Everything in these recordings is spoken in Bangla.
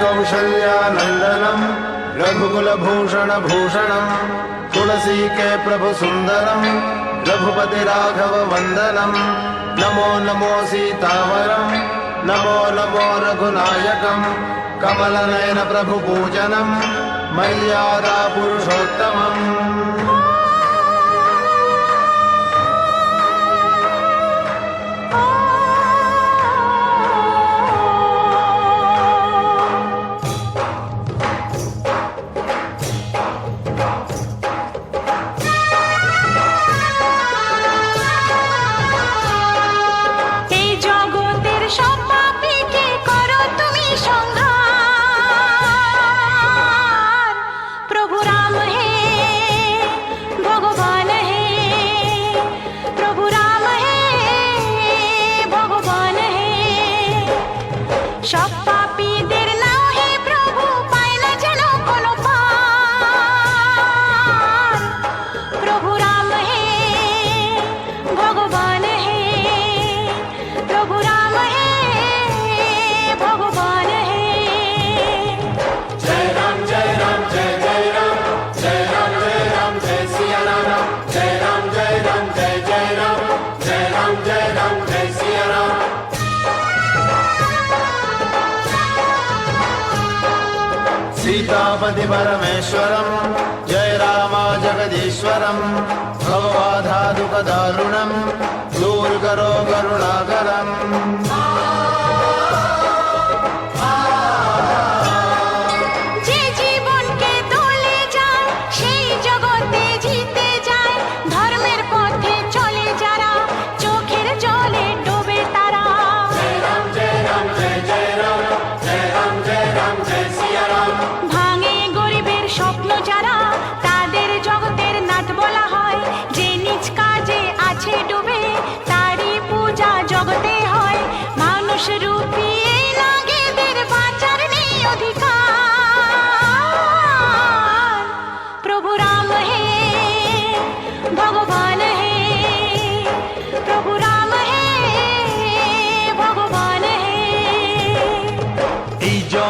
कौशल्यानन्दनं रघुकुलभूषणभूषणं तुलसी के प्रभुसुन्दरं रघुपतिराघववन्दनं नमो नमो सीतावरम् नमो नमो रघुनायकम् कमलनयन प्रभुपूजनम् मय्यादा पुरुषोत्तमम्। भवबाधादुःखदारुणं दूर्करो करुणाकरम्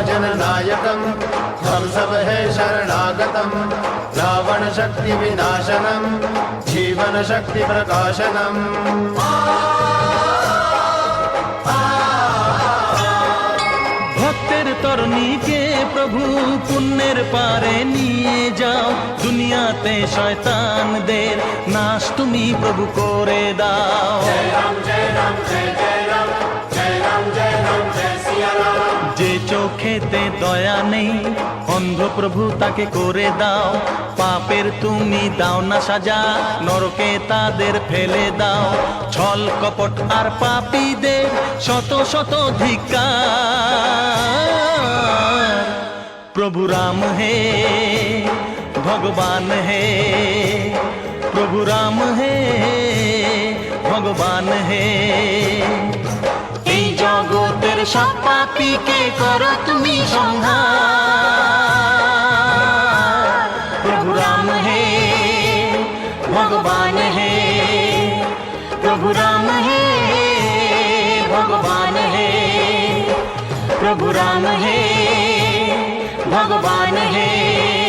राघव जन नायकं हम सब है शरणागतम् रावण शक्ति विनाशनम् जीवन शक्ति प्रकाशनम् ভক্তের তরণীকে প্রভু পুণ্যের পারে নিয়ে যাও দুনিয়াতে শয়তানদের নাশ তুমি প্রভু করে দাও যে চোখেতে দয়া নেই। অন্ধ প্রভু তাকে করে দাও। পাপের তুমি দাও না সাজা, নরকে তাদের ফেলে দাও। ছল কপট আর পাপীদের শত শত ধিক্কার প্রভু রাম হে, ভগবান হে, প্রভু রাম হে, ভগবান হে। সব পাপীকে করো তুমি সংহার প্রভু রাম হে ভগবান হে প্রভু রাম হে ভগবান হে প্রভু রাম হে ভগবান হে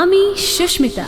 আমি সুস্মিতা।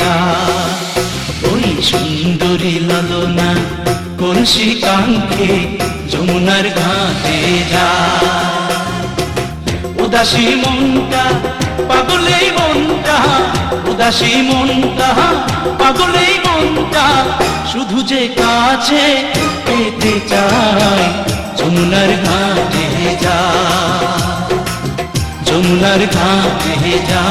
না ওই সুন্দরী লালনা কলসি কাঙ্ক্ষে যমুনার ঘাটে যা উদাসী মনটা পাগলে মনটা, উদাসী মনটা পাগলে মনটা, শুধু যে কাছে পেতে চায় যমুনার ঘাটে যা যমুনার ঘাটে যা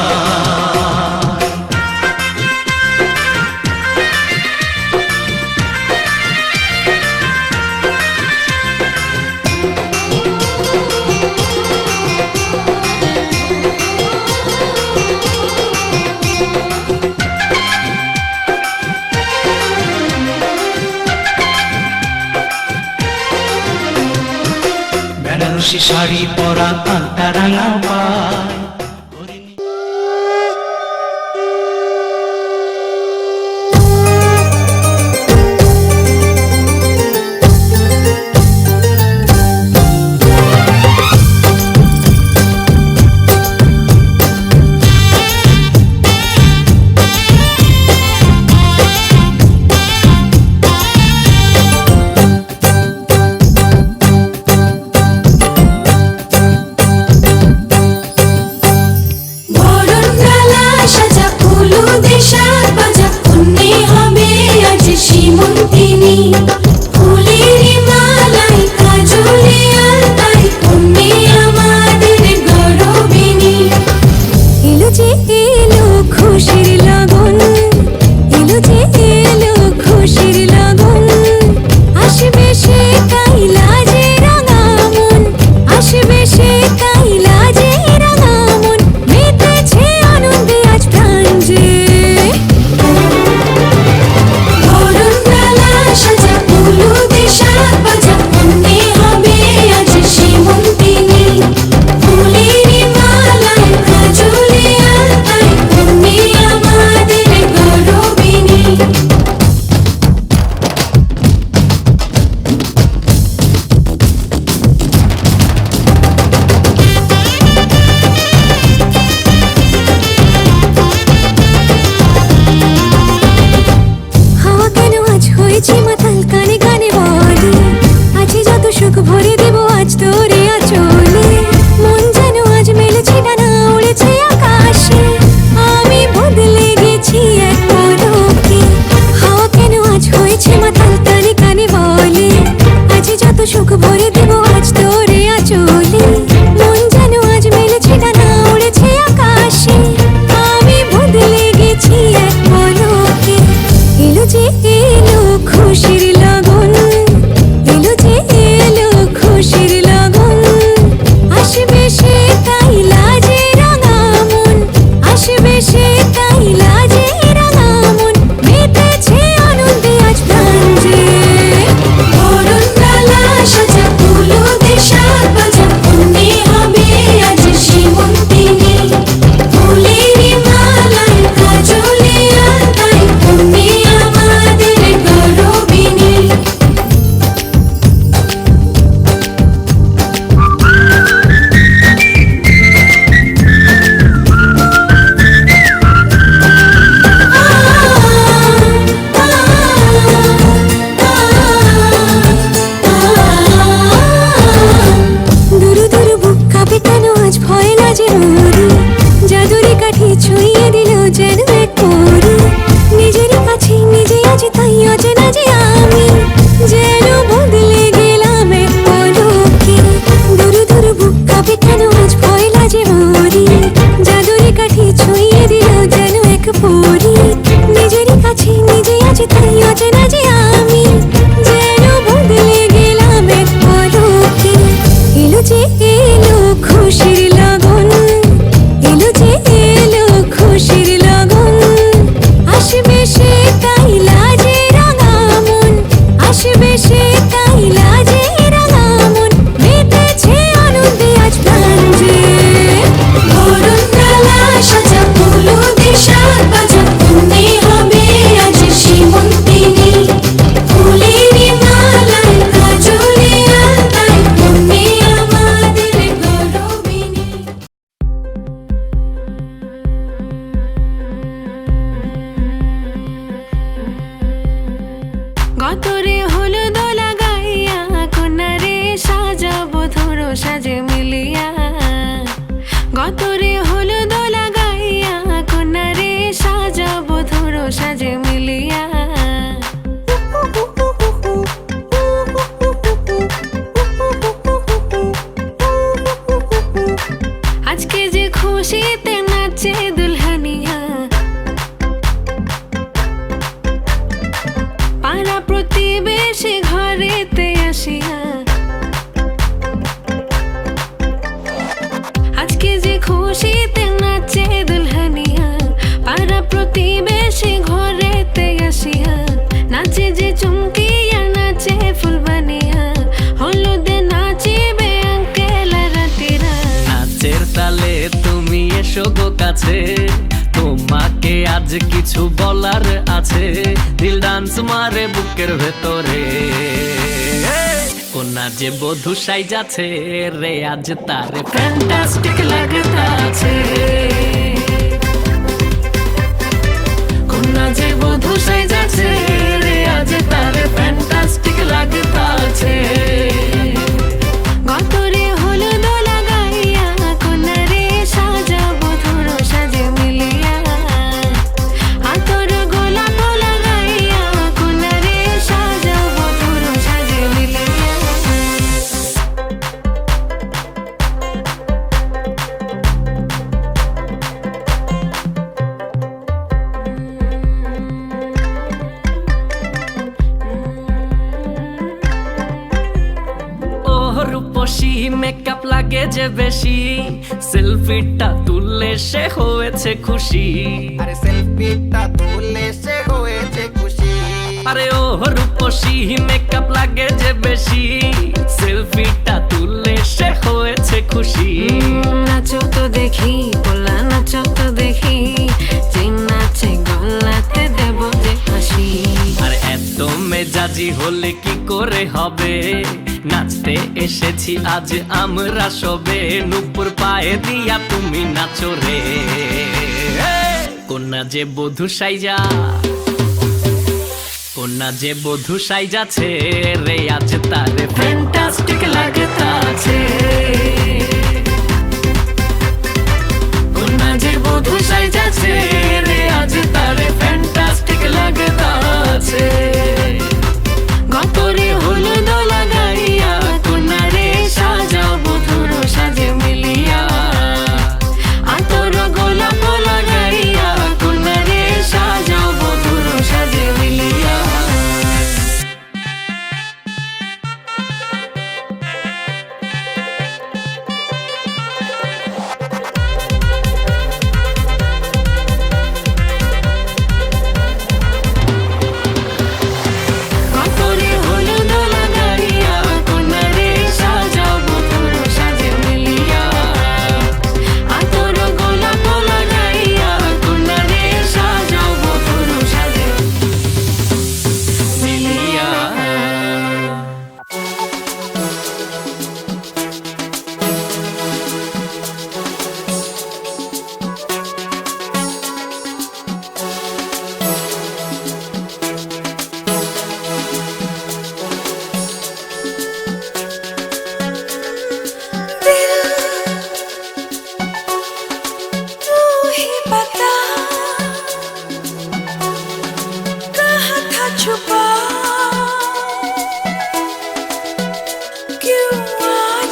cantarán কাঠি ছুঁয়ে দিল যেন এক পুরু নিজের কাছে নিজে আজ তাই অচেনা যে আমি। যেন বদলে গেলাম এক পলকে। দূর দূর বুক কাঁপে কেন আজ পয়লা যে মরি জাদুরে কাঠি ছুঁয়ে দিল যেন এক পুরী। নিজের কাছে নিজে আজ তাই অচেনা যে আমি। যেন বদলে গেলাম এক পলকে। এলো যে এলো খুশির খুশিতে নাচে দুলহানিয়া, পাড়া প্রতিবেশী ঘরেতে আসিয়া, নাচে যে চুমকিয়া, নাচে ফুলবানিয়া হলুদে নাচিবে আঙ্কেল রাতিরা নাচের তালে তুমি এসো গো কাছে, তোমাকে আজ কিছু বলার আছে, দিল ডান্স মারে বুকের ভেতরে। কোনা যে বধু সাই যাচ্ছে রে, আজ তার ফ্যান্টাস্টিক লাগতাছে কোনা যে বধু সাই যাচ্ছে রে, আজ তার ফ্যান্টাস্টিক লাগতাছে হয়েছে খুশি। আরে সেলফিটা তুলে সে হয়েছে খুশি। আরে ও রূপসী মেকআপ লাগে যে বেশি। সেলফিটা তুললে সে হয়েছে খুশি। নাচো তো দেখি বলা নাচো তো দেখি। যে নাচে গলাতে দেব যে হাসি। আর এত মেজাজি হলে কি করে হবে? নাচতে এসেছি আজ আমরা সবে। নুপুর পায়ে দিয়া তুমি নাচো রে। কন্যা যে বধু সাইজা, কন্যা যে বধু সাইজাছে রে, আজ তারে ফ্যান্টাস্টিক লাগতাছে কন্যা যে বধু সাইজাছে রে, আজ তারে ফ্যান্টাস্টিক লাগতাছে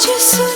you so